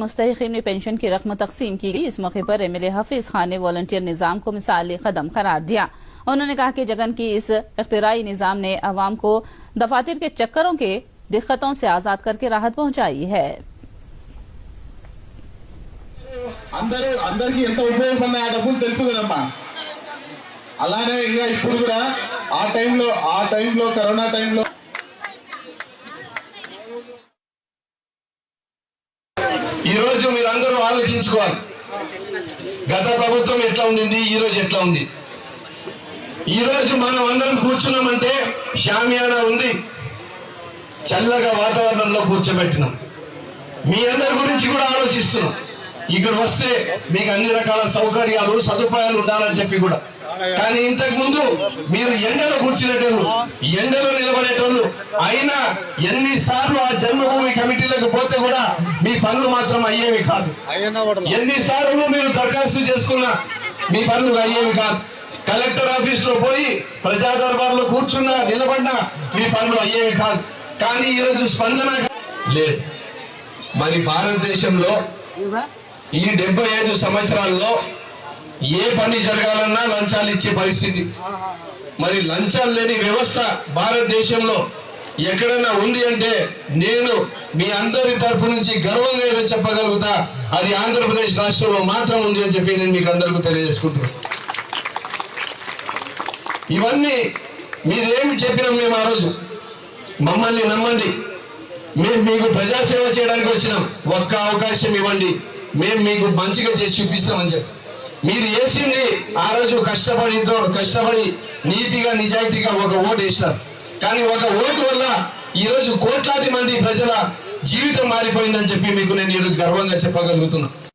مستحقین میں پینشن کی رقم تقسیم کی گئی۔ اس موقع پر ایم ایل حفیظ خان نے والنٹیر نظام کو مثالی قدم قرار دیا۔ انہوں نے کہا کہ جگن کی اس اختراعی نظام نے عوام کو دفاتر کے چکروں کے دقتوں سے آزاد کر کے راحت پہنچائی ہے۔ అలానే ఇంకా ఇప్పుడు కూడా ఆ టైంలో ఆ టైంలో కరోనా టైంలో ఈ రోజు మీరందరూ ఆలోచించుకోవాలి. గత ప్రభుత్వం ఎట్లా ఉండింది ఈ రోజు ఎట్లా ఉంది? ఈ రోజు మనం అందరం కూర్చున్నామంటే షామియానా ఉంది. చల్లగా వాతావరణంలో కూర్చోబెట్టినాం. మీ అందరి గురించి కూడా ఆలోచిస్తున్నాం. ఇక్కడ వస్తే మీకు అన్ని రకాల సౌకర్యాలు సదుపాయాలు ఉండాలని చెప్పి కూడా. కానీ ఇంతకు ముందు మీరు ఎండలో కూర్చున్నట్టు ఎండలో అయినా ఎన్నిసార్లు ఆ జన్మభూమి కమిటీలకు పోతే కూడా మీ పనులు మాత్రం అయ్యేవి కాదు. ఎన్నిసార్లు మీరు దరఖాస్తు చేసుకున్నా మీ పనులు అయ్యేవి కాదు. కలెక్టర్ ఆఫీస్లో పోయి ప్రజా దర్బార్లో కూర్చున్నా నిలబడినా మీ పనులు అయ్యేవి కాదు. కానీ ఈరోజు స్పందన లేదు. మరి భారతదేశంలో ఈ డెబ్బై ఐదు సంవత్సరాల్లో ఏ పని జరగాలన్నా లంచాలు ఇచ్చే పరిస్థితి. మరి లంచాలు లేని వ్యవస్థ భారతదేశంలో ఎక్కడన్నా ఉంది అంటే నేను మీ అందరి తరపు నుంచి గర్వంగా ఏదో చెప్పగలుగుతా. అది ఆంధ్రప్రదేశ్ రాష్ట్రంలో మాత్రం ఉంది అని చెప్పి నేను మీకు అందరికీ తెలియజేసుకుంటున్నాను ఇవన్నీ మీరేమి చెప్పినాం మేము ఆ రోజు మమ్మల్ని నమ్మండి. మేము మీకు ప్రజాసేవ చేయడానికి వచ్చినాం. ఒక్క అవకాశం ఇవ్వండి. మేము మీకు మంచిగా చేసి చూపిస్తామని చెప్పి. మీరు వేసింది ఆ రోజు కష్టపడితో కష్టపడి నీతిగా నిజాయితీగా ఒక ఓటు వేసినారు. కానీ ఒక ఓటు వల్ల ఈరోజు కోట్లాది మంది ప్రజల జీవితం మారిపోయిందని చెప్పి మీకు నేను ఈరోజు గర్వంగా చెప్పగలుగుతున్నాను